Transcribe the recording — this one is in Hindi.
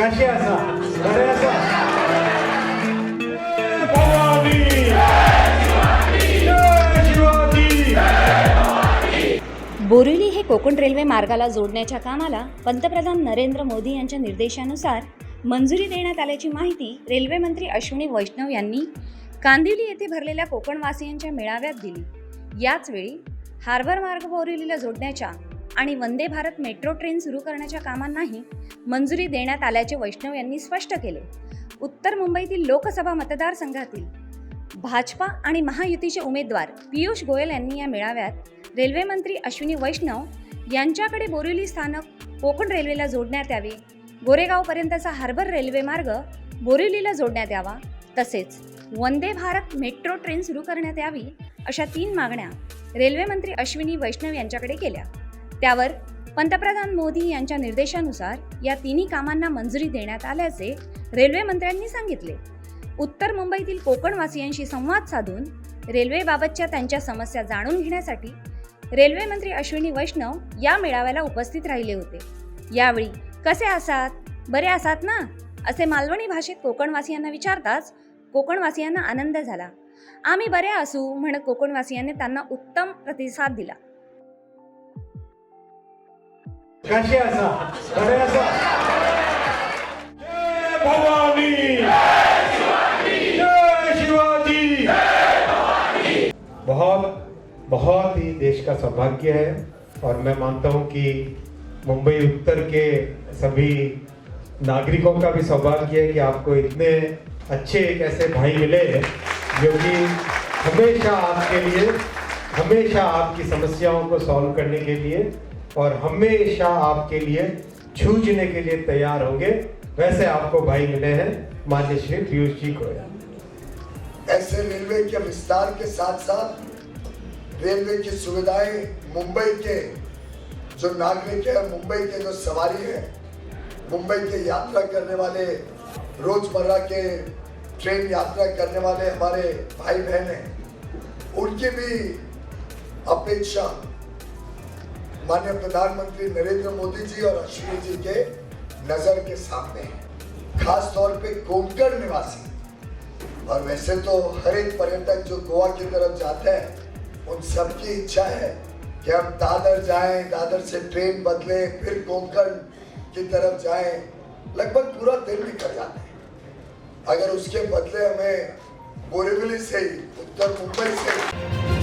कसे असा? बरे असा? बोरिवली हे कोकण रेल्वे मार्गाला जोडण्याच्या कामाला पंतप्रधान नरेंद्र मोदी यांच्या निर्देशानुसार मंजुरी देण्यात आल्याची माहिती रेल्वे मंत्री अश्विनी वैष्णव यांनी कांदिवली येथे भरलेल्या कोकणवासियांच्या मेळाव्यात दिली. याचवेळी हार्बर मार्ग बोरिवलीला जोडण्याच्या आणि वंदे भारत मेट्रो ट्रेन सुरू करण्याच्या कामांनाही मंजुरी देण्यात आल्याचे वैष्णव यांनी स्पष्ट केले. उत्तर मुंबईतील लोकसभा मतदारसंघातील भाजपा आणि महायुतीचे उमेदवार पियुष गोयल यांनी या मेळाव्यात रेल्वे मंत्री अश्विनी वैष्णव यांच्याकडे बोरिवली स्थानक कोकण रेल्वेला जोडण्यात यावे गोरेगावपर्यंतचा हार्बर रेल्वे मार्ग बोरिवलीला जोडण्यात यावा तसेच वंदे भारत मेट्रो ट्रेन सुरू करण्यात यावी अशा तीन मागण्या रेल्वेमंत्री अश्विनी वैष्णव यांच्याकडे केल्या. त्यावर पंतप्रधान मोदी यांच्या निर्देशानुसार या तिन्ही कामांना मंजुरी देण्यात आल्याचे रेल्वे मंत्र्यांनी सांगितले. उत्तर मुंबईतील कोकणवासियांशी संवाद साधून रेल्वेबाबतच्या त्यांच्या समस्या जाणून घेण्यासाठी रेल्वे मंत्री अश्विनी वैष्णव या मेळाव्याला उपस्थित राहिले होते. यावेळी कसे असात बरे असात ना? असे मालवणी भाषेत कोकणवासियांना विचारताच कोकणवासियांना आनंद झाला. आम्ही बरे असू म्हणत कोकणवासियांनी त्यांना उत्तम प्रतिसाद दिला. बरे असा जय भवानी शिवाजी बहुत बहुत ही देश का सौभाग्य है और मैं मानता हूँ कि मुंबई उत्तर के सभी नागरिकों का भी सौभाग्य है कि आपको इतने अच्छे एक ऐसे भाई मिले जो कि हमेशा आपके लिए, हमेशा आपकी समस्याओं को सॉल्व करने के लिए और हमेशा आपके लिए जूझने के लिए तैयार होंगे। वैसे आपको भाई मिले हैं मान्य श्री पीयूष जी गोयल ऐसे रेलवे के विस्तार के साथ साथ रेलवे की सुविधाएँ मुंबई के जो नागरिक है, मुंबई के जो सवारी है, मुंबई के यात्रा करने वाले, रोज़मर्रा के ट्रेन यात्रा करने वाले हमारे भाई बहन हैं, उनकी भी अपेक्षा माननीय प्रधानमंत्री नरेंद्र मोदी जी और अश्विनी जी के नज़र के सामने है। खास तौर पे कोंकण निवासी। और वैसे तो हर एक पर्यटक जो गोवा की तरफ़ जाते हैं, उन सबकी इच्छा है कि हम दादर जाएँ, दादर से ट्रेन बदले, फिर कोंकण की तरफ़ जाएँ। लगभग पूरा दिन निकल जाता है। अगर उसके बदले हमें बोरीवली से उत्तर मुंबई से